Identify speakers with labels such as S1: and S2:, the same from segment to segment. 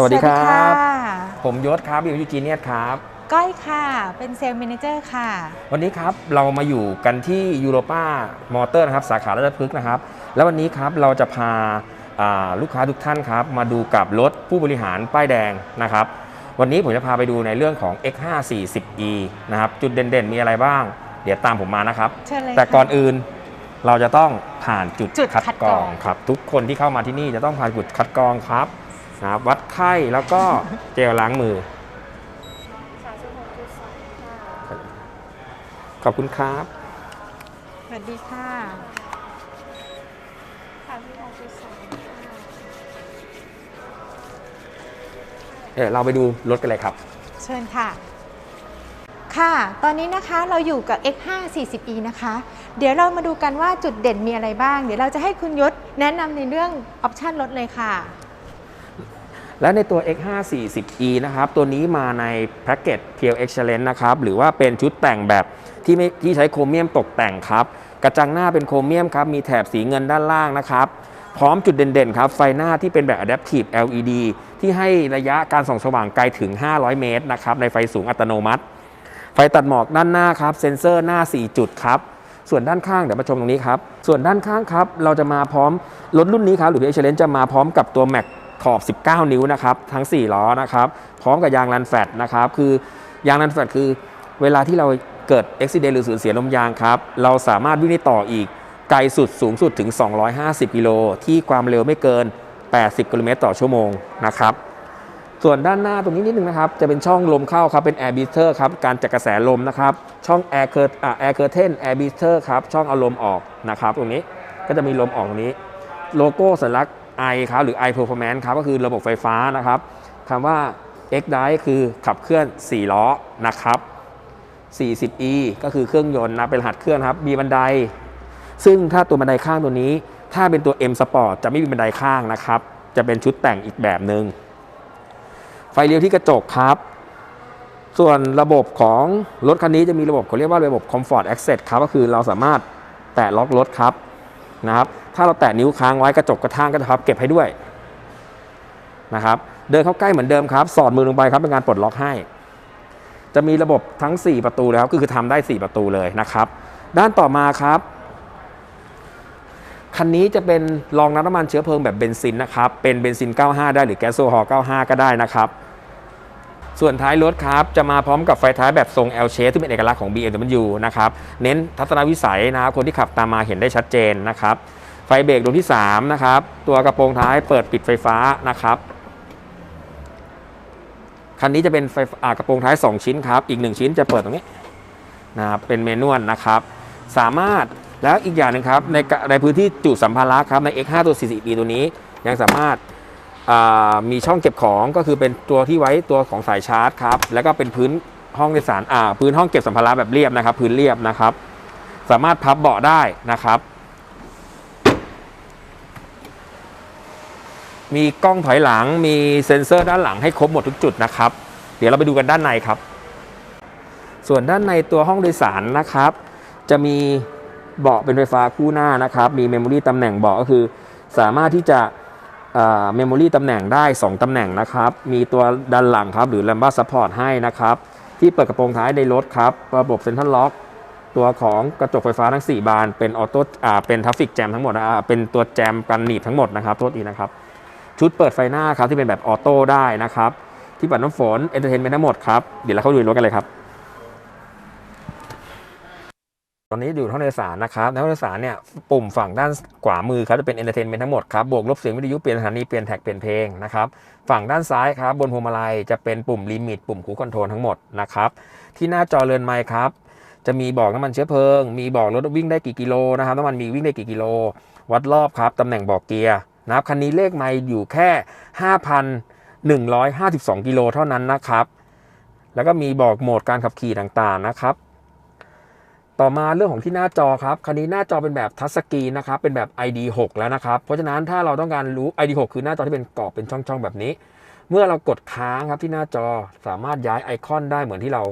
S1: สวัสดีครับ
S2: สวัสดีค่ะ
S1: ผมยศครับอยู่ยูจีเนียสครับ
S2: ก้อยค่ะ เป็นเซลล์แมเนเจอร์ค่ะ
S1: วันนี้ครับเรามาอยู่กันที่ยูโรป้ามอเตอร์นะครับสาขาราชพฤกษ์นะครับ แล้ววันนี้ครับเราจะพาอ่าลูกค้าทุกท่านครับ มาดูกับรถผู้บริหารป้ายแดงนะครับ วันนี้ผมจะพาไปดูในเรื่องของ X540e นะครับ จุดเด่นๆ มีอะไรบ้าง เดี๋ยวตามผมมานะครับ
S2: เชิญเลย
S1: แต่
S2: ค่ะ
S1: ก่อนอื่นเราจะต้องผ่านจุด
S2: จุด
S1: คัด
S2: คัด
S1: ก
S2: ก
S1: ร
S2: ร
S1: อ
S2: องง
S1: ครับ ทุกคนที่เข้ามาที่นี่จะต้องผ่านจุดคัดกรองครับ นะครับวัดไข้แล้วก็เจลล้างมือ ขอบคุณครับ
S2: สวัสดีค่ะ
S1: เดี๋ยวเราไปดูรถกันเลยครับ
S2: เชิญค่ะ ค่ะ ตอนนี้นะคะเราอยู่กับ X540e นะคะ เดี๋ยวเรามาดูกันว่าจุดเด่นมีอะไรบ้าง เดี๋ยวเราจะให้คุณยศแนะนำในเรื่องออปชันรถเลยค่ะ
S1: และในตัว X540e นะครับ ตัวนี้มาในแพ็กเกจ Pure Excellence นะครับ หรือว่าเป็นชุดแต่งแบบที่ไม่ที่ใช้โครเมียมตกแต่งครับ กระจังหน้าเป็นโครเมียมครับ มีแถบสีเงินด้านล่างนะครับ พร้อมจุดเด่นๆ ครับ ไฟหน้าที่เป็นแบบ Adaptive LED ที่ให้ระยะการส่องสว่างไกลถึง 500 เมตรนะครับ ในไฟสูงอัตโนมัติ ไฟตัดหมอกด้านหน้าครับ เซ็นเซอร์หน้า 4 จุดครับส่วนด้านข้างเดี๋ยวมาชมตรงนี้ครับ ส่วนด้านข้างครับ เราจะมาพร้อมรถรุ่นนี้ครับ หรือ v อ x c e l l e n จะมาพร้อมกับตัว Mac ขอบ 19 นิ้วนะครับทั้ง 4 ล้อนะครับพร้อมกับยางรันแฟตนะครับคือยางรันแฟตคือเวลาที่เราเกิดอุบิเหตุหรือสูญเสียลมยางครับเราสามารถวิ่งได้ต่ออีกไกลสุดสูงสุดถึง 250 กิโลที่ความเร็วไม่เกิน 80 กิโลเมตรต่อชั่วโมงนะครับส่วนด้านหน้าตรงนี้นิดนึงนะครับ จะเป็นช่องลมเข้าครับเป็น air beater ครับการจัดกระแสลมนะครับ ช่อง air cur อ่า air curtain air beater ครับช่องเอาลมออกนะครับ ตรงนี้ก็จะมีลมออกตรงนี้ โลโก้สัญลักษณ์ i ครับหรือ i performance ครับก็คือระบบไฟฟ้านะครับคำว่า x drive คือขับเคลื่อน 4 ล้อนะครับ 40e ก็คือเครื่องยนต์นะเป็นรหัสเครื่องครับมีบันได ซึ่งถ้าตัวบันไดข้างตัวนี้ ถ้าเป็นตัว M Sport จะไม่มีบันไดข้างนะครับ จะเป็นชุดแต่งอีกแบบหนึ่งไฟเลี้ยวที่กระจกครับ ส่วนระบบของรถคันนี้จะมีระบบเขาเรียกว่าระบบ Comfort Access ครับก็คือเราสามารถแตะล็อกรถครับนะครับ ถ้าเราแตะนิ้วค้างไว้กระจกกระทั่งก็จะพับเก็บให้ด้วยนะครับ เดินเข้าใกล้เหมือนเดิมครับ สอดมือลงไปครับเป็นการปลดล็อกให้ จะมีระบบทั้ง 4 ประตูเลยครับก็คือทำได้ 4 ประตูเลยนะครับ ด้านต่อมาครับคันนี้จะเป็นรองน้ำน้ำมันเชื้อเพลิงแบบเบนซินนะครับ เป็นเบนซิน 95 ได้หรือแก๊สโซฮอล์ 95 ก็ได้นะครับ ส่วนท้ายรถครับ จะมาพร้อมกับไฟท้ายแบบทรง L shape ที่เป็นเอกลักษณ์ของ BMW นะครับ เน้นทัศนวิสัยนะครับ คนที่ขับตามมาเห็นได้ชัดเจนนะครับ ไฟเบรกดวงที่3นะครับตัวกระโปรงท้ายเปิดปิดไฟฟ้านะครับคันนี้จะเป็นไฟกระโปรงท้าย 2 ชิ้นครับอีก 1 ชิ้นจะเปิดตรงนี้นะครับเป็นเมนวลนะครับ สามารถแล้วอีกอย่างหนึ่งครับในในพื้นที่จุสัมภาระครับใน X5 ตัว 40ปีตัวนี้ยังสามารถมีช่องเก็บของก็คือเป็นตัวที่ไว้ตัวของสายชาร์จครับแล้วก็เป็นพื้นห้องโดยสารพื้นห้องเก็บสัมภาระแบบเรียบนะครับ พื้นเรียบนะครับ สามารถพับเบาะได้นะครับ มีกล้องถอยหลัง มีเซ็นเซอร์ด้านหลังให้ครบหมดทุกจุดนะครับ เดี๋ยวเราไปดูกันด้านในครับ ส่วนด้านในตัวห้องโดยสารนะครับ จะมีเบาะเป็นไฟฟ้าคู่หน้านะครับ มีเมมโมรี่ตำแหน่งเบาะก็คือ สามารถที่จะเมมโมรี่ตำแหน่งได้ 2ตำแหน่งนะครับ มีตัวด้านหลังครับ หรือ l a m b a Support ให้นะครับ ที่เปิดกระโปรงท้ายในรถครับ ระบบเซ็นทรัลล็อก ตัวของกระจกไฟฟ้าทั้ง 4 บาน เป็นออโต้เป็นทัฟฟิกแจมทั้งหมดเป็นตัวแจมกันหนีบทั้งหมดนะครับ โทษทีนะครับ ชุดเปิดไฟหน้าครับที่เป็นแบบออโต้ได้นะครับที่ปัดน้ำฝนเอนเตอร์เทนเมนต์ทั้งหมดครับเดี๋ยวเราเข้าดูในรถกันเลยครับ ตอนนี้อยู่ห้องโดยสารนะครับในห้องโดยสารเนี่ยปุ่มฝั่งด้านขวามือครับจะเป็นเอนเตอร์เทนเมนต์ทั้งหมดครับบวกลบเสียงวิทยุเปลี่ยนสถานีเปลี่ยนแท็กเปลี่ยนเพลงนะครับฝั่งด้านซ้ายครับบนพวงมาลัยจะเป็นปุ่มลิมิตปุ่มคูคอนโทรลทั้งหมดนะครับที่หน้าจอเรือนไมค์ครับจะมีบอกน้ำมันเชื้อเพลิง มีบอกรถวิ่งได้กี่กิโลนะครับน้ำมันมีวิ่งได้กี่กิโล วัดรอบครับตำแหน่งบอกเกียร์ นะครับคันนี้เลขไมล์อยู่แค่ 5,152 กิโลเท่านั้นนะครับ แล้วก็มีบอกโหมดการขับขี่ต่างๆนะครับ ต่อมาเรื่องของที่หน้าจอครับ คันนี้หน้าจอเป็นแบบทัชสกรีนนะครับ เป็นแบบ ID6 แล้วนะครับ เพราะฉะนั้นถ้าเราต้องการรู้ ID6 คือหน้าจอที่เป็นกรอบเป็นช่องๆแบบนี้ เมื่อเรากดค้างครับที่หน้าจอสามารถย้ายไอคอนได้เหมือนที่เรา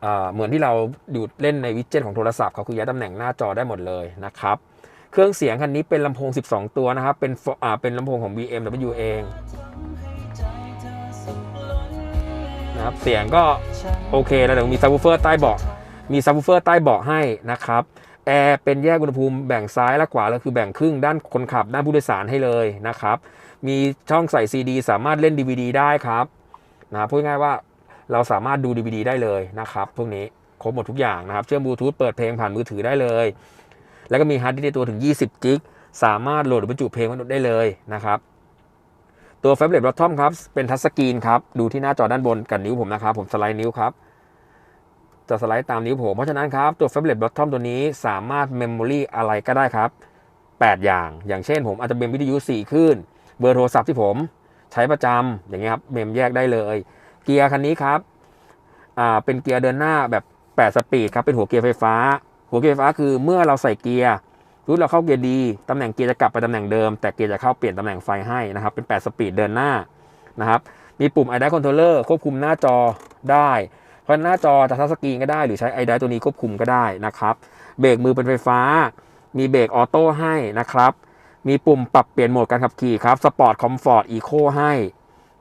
S1: เอ่อเหมือนที่เราอยู่เล่นในวิดเจ็ตของโทรศัพท์เขาคือย้ายตำแหน่งหน้าจอได้หมดเลยนะครับ เครื่องเสียงคันนี้เป็นลำโพง 12 ตัวนะครับ เป็นอ่าเป็นลำโพงของ BMW เองนะครับ เสียงก็โอเคแล้วเดี๋ยวมีซับวูเฟอร์ใต้เบาะ มีซับวูเฟอร์ใต้เบาะให้นะครับแอร์เป็นแยกอุณหภูมิแบ่งซ้ายและขวาแล้วคือแบ่งครึ่งด้านคนขับด้านผู้โดยสารให้เลยนะครับ มีช่องใส่ซีดีสามารถเล่น DVD ได้ครับนะพูดง่ายว่าเราสามารถดู DVD ได้เลยนะครับ พวกนี้ครบหมดทุกอย่างนะครับ เชื่อมบลูทูธเปิดเพลงผ่านมือถือได้เลย แล้วก็มีฮาร์ดดิสก์ในตัวถึง 20จิกสามารถโหลดหรือบรรจุเพลงไว้ได้เลยนะครับ ตัว f a b l e t Bottom ครับ เป็นทัชสกรีนครับ ดูที่หน้าจอด้านบนกับนิ้วผมนะครับ ผมสไลด์นิ้วครับ จะสไลด์ตามนิ้วผม เพราะฉะนั้นครับ ตัว f a b l e t Bottom ตัวนี้สามารถ Memory อะไรก็ได้ครับ 8 อย่าง อย่างเช่น ผมอาจจะเป็นวิทยุ4คลื่นเบอร์โทรศัพท์ที่ผมใช้ประจำอย่างเงี้ยครับ เมมแยกได้เลย เกียร์คันนี้ครับ อ่า เป็นเกียร์เดินหน้าแบบ 8 สปีดครับ เป็นหัวเกียร์ไฟฟ้า หัวเกียร์ไฟฟ้าคือเมื่อเราใส่เกียร์รู้เราเข้าเกียร์ดีตำแหน่งเกียร์จะกลับไปตำแหน่งเดิม แต่เกียร์จะเข้าเปลี่ยนตำแหน่งไฟให้นะครับ เป็น 8 สปีดเดินหน้านะครับมีปุ่ม i d i คอนโทรลเลอร์ควบคุมหน้าจอได้ เพราะหน้าจอจะทัชสกรีนก็ได้หรือใช้ i d i ตัวนี้ควบคุมก็ได้นะครับเบรกมือเป็นไฟฟ้า มีเบรกออโต้ให้นะครับมีปุ่มปรับเปลี่ยนโหมดการขับขี่ครับสปอร์ตคอมฟอร์ตอีโคให้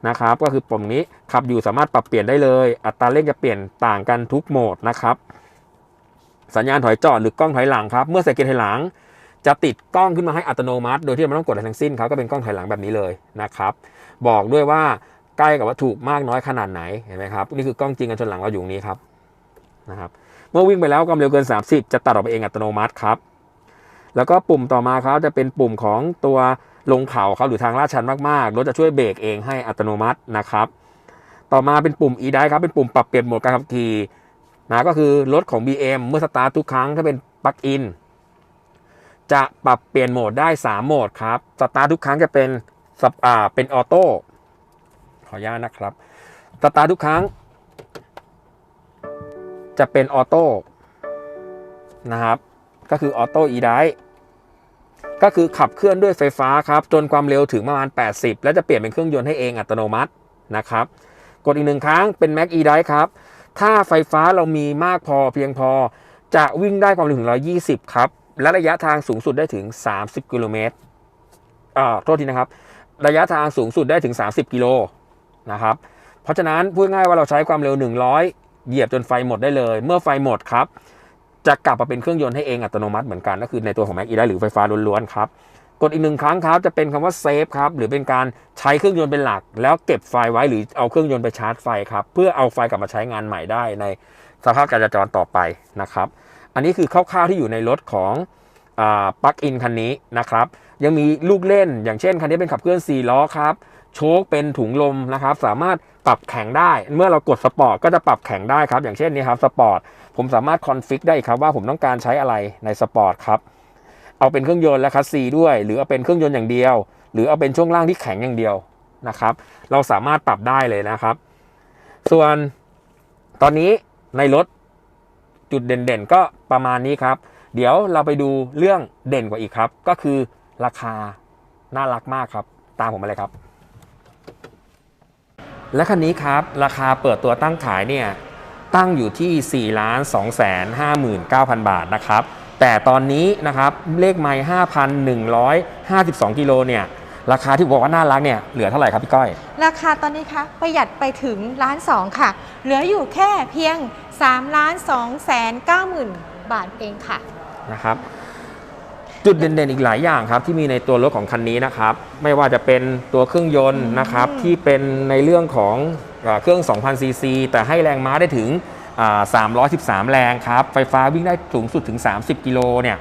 S1: นะครับก็คือปุ่มนี้ขับอยู่สามารถปรับเปลี่ยนได้เลย อัตราเร่งจะเปลี่ยนต่างกันทุกโหมดนะครับ สัญญาณถอยจอดหรือกล้องถอยหลังครับ เมื่อใส่เกียร์ถอยหลัง จะติดกล้องขึ้นมาให้อัตโนมัติ โดยที่ไม่ต้องกดอะไรทั้งสิ้นครับก็เป็นกล้องถอยหลังแบบนี้เลยนะครับ บอกด้วยว่าใกล้กับวัตถุมากน้อยขนาดไหนเห็นไหมครับนี่คือกล้องจริงกันชนหลังเราอยู่นี้ครับนะครับเมื่อวิ่งไปแล้วความเร็วเกิน 30 จะตัดออกไปเองอัตโนมัติครับ แล้วก็ปุ่มต่อมาครับจะเป็นปุ่มของตัวลงเขาครับหรือทางลาดชันมากๆรถจะช่วยเบรกเองให้อัตโนมัตินะครับ ต่อมาเป็นปุ่ม e d i ครับเป็นปุ่มปรับเปลี่ยนโหมดการขับขี่ นะก็คือรถของ BM เมื่อสตาร์ททุกครั้งถ้าเป็นปลั๊กอินจะปรับเปลี่ยนโหมดได้ 3 โหมดครับสตาร์ททุกครั้งจะเป็นสับอ่าเป็นออโต้ขออนุญาตนะครับสตาร์ททุกครั้ง จะเป็นออโต้นะครับ ก็คือออโต้อีไดก็คือขับเคลื่อนด้วยไฟฟ้าครับ จนความเร็วถึงประมาณ 80 แล้วจะเปลี่ยนเป็นเครื่องยนต์ให้เองอัตโนมัตินะครับ กดอีกหนึ่งครั้งเป็น Mac e d i ครับ ถ้าไฟฟ้าเรามีมากพอเพียงพอ จะวิ่งได้ความเร็วถึง 120 ครับ และระยะทางสูงสุดได้ถึง 30 กิโลเมตรอ่าโทษทีนะครับ ระยะทางสูงสุดได้ถึง 30 กิโลนะครับ เพราะฉะนั้นพูดง่ายว่าเราใช้ความเร็ว 100 เหยียบจนไฟหมดได้เลย เมื่อไฟหมดครับ จะกลับมาเป็นเครื่องยนต์ให้เองอัตโนมัติเหมือนกันก็คือในตัวของ Mac e ได้หรือไฟฟ้าล้วนๆครับ กดอีกหนึ่งครั้งครับจะเป็นคำว่าเซฟครับหรือเป็นการใช้เครื่องยนต์เป็นหลัก แล้วเก็บไฟไว้หรือเอาเครื่องยนต์ไปชาร์จไฟครับเพื่อเอาไฟกลับมาใช้งานใหม่ได้ในสภาพการจราจรต่อไปนะครับ อันนี้คือคร่าวๆที่อยู่ในรถของปลั๊กอินคันนี้นะครับ ยังมีลูกเล่นอย่างเช่นคันนี้เป็นขับเคลื่อน 4 ล้อครับ โชคเป็นถุงลมนะครับ สามารถปรับแข็งได้ เมื่อเรากดสปอร์ตก็จะปรับแข็งได้ครับ อย่างเช่นนี้ครับสปอร์ตผมสามารถคอนฟิกได้ครับว่าผมต้องการใช้อะไรในสปอร์ตครับ เอาเป็นเครื่องยนต์และคัสซีด้วย หรือเอาเป็นเครื่องยนต์อย่างเดียว หรือเอาเป็นช่วงล่างที่แข็งอย่างเดียวนะครับ เราสามารถปรับได้เลยนะครับ ส่วนตอนนี้ในรถจุดเด่นๆ ก็ประมาณนี้ครับ เดี๋ยวเราไปดูเรื่องเด่นกว่าอีกครับ ก็คือราคาน่ารักมากครับ ตามผมมาเลยครับ และคันนี้ครับ ราคาเปิดตัวตั้งขายเนี่ยตั้งอยู่ที่ 4 2 5 9 0 0 0 บาทนะครับ แต่ตอนนี้นะครับเลขไม้5,152 กิโลเนี่ยราคาที่บอกว่าน่ารักเนี่ยเหลือเท่าไหร่ครับพี่ก้อย
S2: ราคาตอนนี้คะประหยัดไปถึงล้านสองค่ะ เหลืออยู่แค่เพียง3ล้าน2แสน9หมื่นบาทเองค่ะ
S1: นะครับ จุดเด่นๆอีกหลายอย่างครับที่มีในตัวรถของคันนี้นะครับ ไม่ว่าจะเป็นตัวเครื่องยนต์นะครับ
S2: อืม
S1: ที่เป็นในเรื่องของเอ่อเครื่อง 2,000ซีซีแต่ให้แรงม้าได้ถึงอ่า 313 แรงครับ ไฟฟ้าวิ่งได้สูงสุดถึง 30 กิโลเนี่ย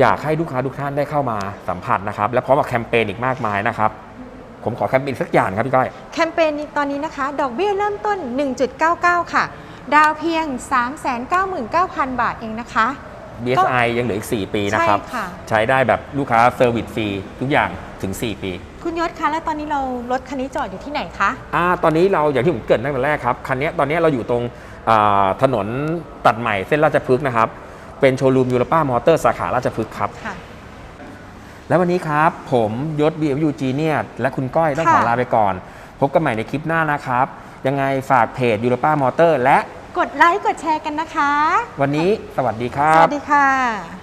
S1: อยากให้ลูกค้าทุกท่านได้เข้ามาสัมผัสนะครับ และพร้อมกับแคมเปญอีกมากมายนะครับ ผมขอแคมเปญสักอย่างครับพี่ก้อย
S2: แคมเปญตอนนี้นะคะ ดอกเบี้ยเริ่มต้น 1.99 ค่ะ ดาวเพียง 399,000 บาทเองนะคะ
S1: BSI ยังเหลืออีก 4 ปีนะครับ
S2: ใช่ค่ะ
S1: ใช้ได้แบบลูกค้าเซอร์วิสฟรีทุกอย่างถึง 4 ปี
S2: คุณยศคะแล้วตอนนี้เรารถคันนี้จอดอยู่ที่ไหนคะ
S1: อ่าตอนนี้เราอย่างที่ผมเกริดตั้งแต่แรกครับ คันนี้ตอนนี้เราอยู่ตรงอ่าถนนตัดใหม่เส้นราชพฤกษ์นะครับ เป็นโชว์รูมยูโรป้ามอเตอร์สาขาราชพฤกษ์ครับ
S2: ค่ะ
S1: และวันนี้ครับ ผมยศ BMW Genius และคุณก้อยต้องขอ
S2: ค่ะ
S1: ลาไปก่อน พบกันใหม่ในคลิปหน้านะครับ ยังไงฝากเพจยูโรป้ามอเตอร์และ
S2: กดไลค์กดแชร์กันนะคะ
S1: วันนี้สวัสดีครั
S2: ส
S1: บ
S2: วัสดีค่ะ